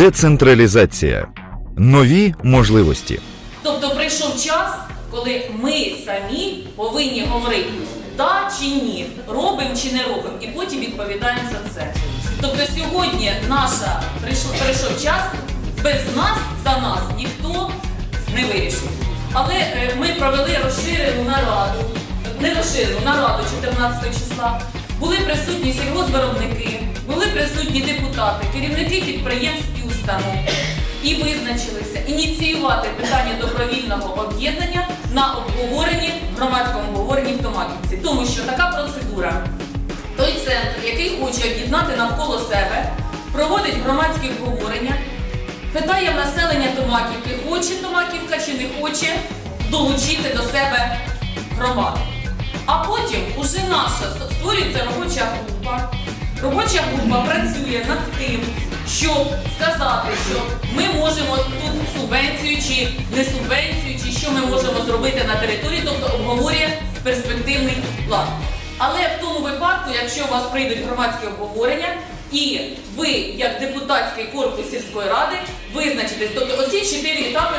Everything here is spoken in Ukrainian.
Децентралізація. Нові можливості. Тобто прийшов час, коли ми самі повинні говорити да чи ні, робимо чи не робимо, і потім відповідаємо за це. Тобто сьогодні наша прийшов, прийшов час, без нас за нас ніхто не вирішив. Але е, ми провели розширену нараду, не розширену нараду 14 числа. Були присутні сільгоспвиробники, присутні депутати, керівники підприємств і установ і визначилися ініціювати питання добровільного об'єднання на обговоренні громадському обговоренні в Томаківці. Тому що така процедура. Той центр, який хоче об'єднати навколо себе, проводить громадські обговорення, питає в населення Томаківки, хоче Томаківка чи не хоче долучити до себе громаду. А потім уже наша створюється робоча група. Ну, Робоча група працює над тим, щоб сказати, що ми можемо тут субвенцію чи не субвенцію, чи що ми можемо зробити на території, тобто обговорює перспективний план. Але в тому випадку, якщо у вас прийдуть громадські обговорення, і ви, як депутатський корпус сільської ради, визначитесь, тобто оці чотири етапи.